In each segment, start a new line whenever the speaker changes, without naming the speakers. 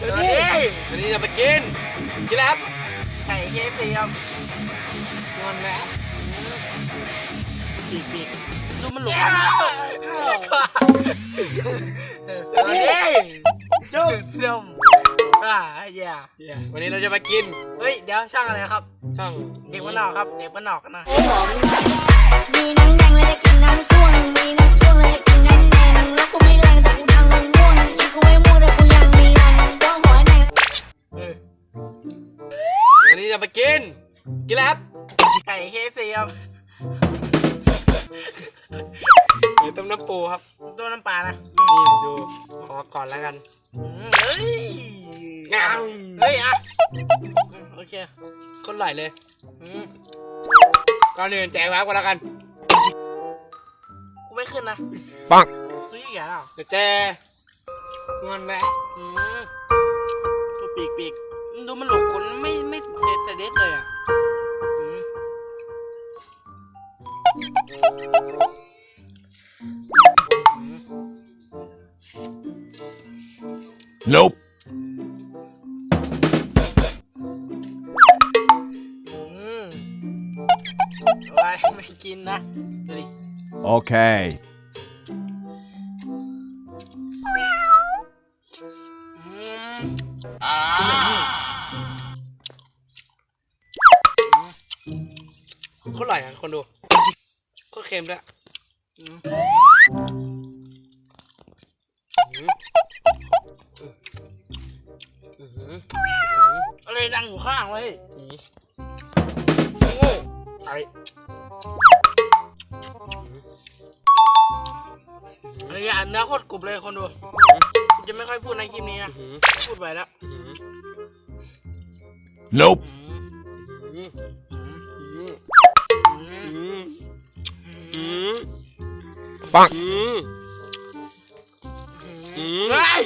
วันนี้วันนี้จะไปกิน กินแล้วครับ
ไก่เคฟซีครับงอนแล้วปีกปีกดูมันหลงวันนี้จุ่มจุ่มอ่าเย่
วันนี้เราจะมากิน
เฮ้ย เดี๋ยวช่างอะไรครับ
ช่อง
เด็กบ้านนอกครับ เด็กบ้านนอกกันนะ
มีน้ำแดงเลยจะกินน้ำส้วงมีน้ำ กินแล้ว
ครับ
ไก่เคฟซีครับ
เดี๋ยวต้มน้ำปูครับ
ตัวน้ำปลานะ
นี่ดูขอก่อนแล้วกัน
อืมเฮ้ย
งาม
เฮ้ยอะอืมโอเค
คนไหลเลย
อืม
ก่อนอื่นแจกว้าวกันแล้วกัน
กูไม่ขึ้นนะ
ปัง
เฮ้ยอย่าแล้ว
เดี๋ยวแจงอนแล้ว
อืมตัวปีกปีกดูมันหลงคนไม่ไม่เซตเด็ดเลยอะ
Nope.
อืมอะไรไม่กินนะดูดิ
Okay.
อืม
คนไหลอะคนดู โคตรเค็มด้วย
อืม
อื้ออื้อหือ
อะไรดังอยู่ข้างเลย
อี
โง่ไอ้ไอ้ยเนื้อโคตรกรุบเลยคนดูจะไม่ค่อยพูดในคลิปนี้นะ พูดไปแล้ว
Nope. ปัง
อื้อ
อื
อื
ม
ม
เฮ้ย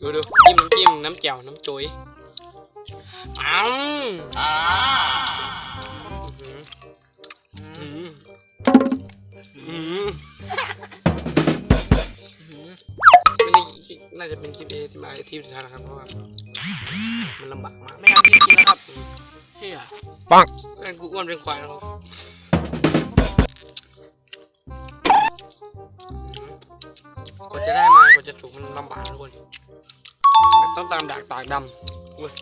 ดูดูจิ้มน้ำจิ้มน้ำแจ่วน้ำจุยอ้าวอื้อหืออื้อหือ
อืม
วันนี้น่าจะเป็นคลิปเอที่มาที่สุดท้ายนะครับเพราะว่ามันลำบากมาก
ไม่ทำกินกินแล้วครับเฮีย
Bonk.
งั้นกูอ้วนเป็นควายแล้ว ว่าจะได้มากว่าจะถูกมันลำบากทุกคนต้องตามดากตากดำเว้ย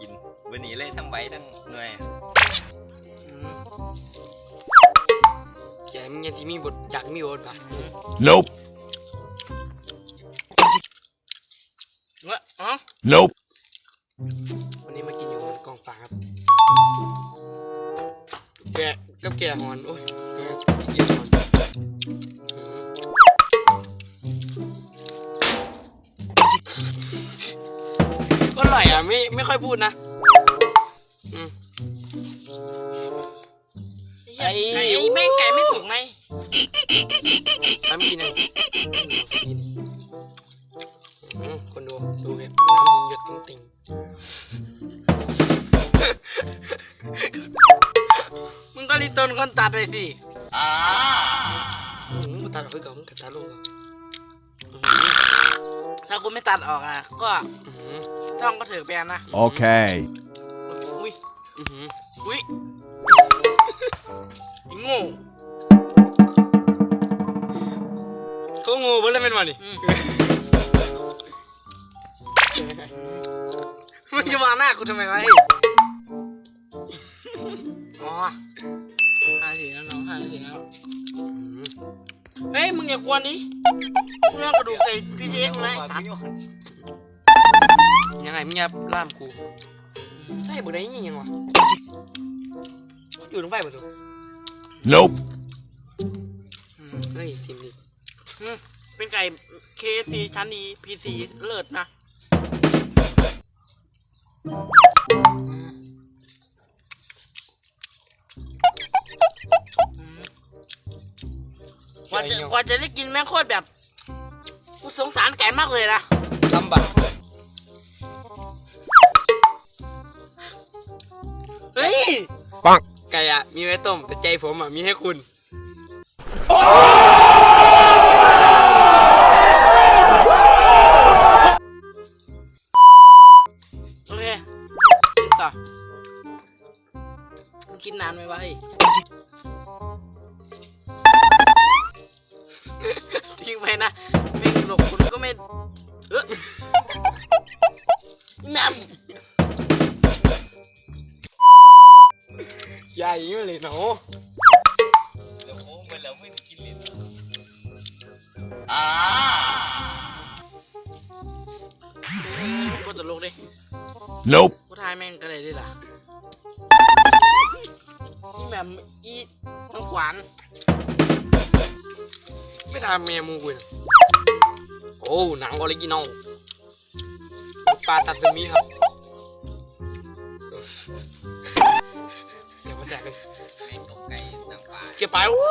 กินวันนี้เลยทั้งใบทั้งหน่วย
อืม
แกมึงยังที่มีบทอยากมีบทบาท
Nope.
เว้ยอ๋อ
Nope.
แกะกับแกะหอน โอ้ยแกะเกียหอนอืมก็อร่อยอะ ไม่ไม่ค่อยพูดนะอืม
ไอ้ไก่แม่งไก่ไม่สุกไหม
ทำกินเอ มึง
ก็รีตนคนตัดไปสิ
ๆอืมกูตัดออกไปก่อนมึงตัดลงก่อน
ถ้ากูไม่ตัดออกอะ ก็
อืม
ต้องก็ถือแบนนะ
Okay.
อุ้ย
อืม
อุ้ยไอ้โง่
เขางูเพิ่นเล่นเป็นวันนี่
อืมมึงจะมองหน้ากูทำไมวะเฮ้ยอ๋อ ห้าทีแล้วน้องห้าทีแล้วเฮ้ยมึงอย่ากวนดิกูเรื่องกระดูกใส่พีทีเอ็กซ์ไหมไอ้สัตว์
ยังไงมึงอย่าล่ามกูใช่บุได้ยิงยังวะอยู่ตรงไฟประตู
Nope.
เฮ้ยทีมนี้
อืมเป็นไก่ KFC ชั้นดี PC เลิศนะ จะกว่าจะได้กินแม่งโคตรแบบกูสงสารไก่มากเลยนะ
ลำบาก
เฮ้ย
Bonk.
ไก่อะมีไว้ต้มแต่ใจผมอะมีให้คุณ
โอเคต่อมันคิดนานไหมวะเฮ้ยทิ้งไป นะแม่งหลบคุณก็ไม่เออแม่ม
ใหญ่อยู่เลยเนาะ
เดี๋ยวโค้งไปแล้วไม่ได้กินเลย
กูตลกดิ
Nope.
กูทายแม่งก็ได้ด้วยล่ะนี่แบบอีทั้งขวาน
ไม่ทำเมียมูกุยโอ้หนังออริจินอลปลาซาซิมิครับเดี๋ยวมาแจกเลยเก็บไปวู้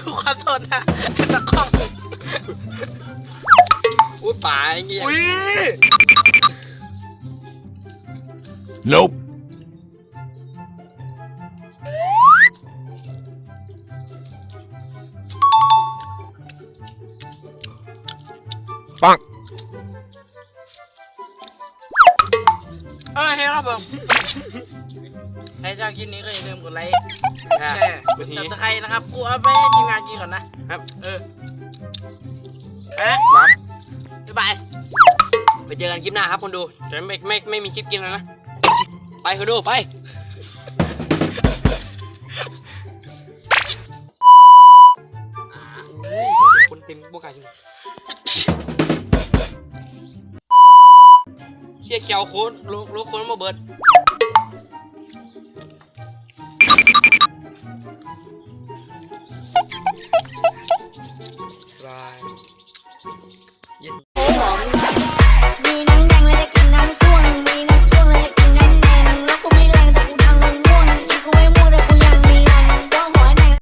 กูขอโทษนะตะกล้อ ง
อุ้ยป่าอย่างเงี้ย
อุ้ย
Nope. Bonk.
เออเฮ้ยครับผมใครชอบคลิปนี้ก็อย่าลืมกดไลค์
อะ
แชร์กดติดตามนะครับ กูเอาไปให้ทีมงานกินก่อนนะ
ครับ
เออไปแล้ว
ครับ
บ๊ายบาย
ไปเจอกันคลิปหน้าครับคนดูแต่ไม่ไม่ไม่มีคลิปกินแล้วนะ ไปคนดูไปคนเต็มพวกไก่อยู่เชี่ยเขียวโคนโลโลโค้ดมาเบิด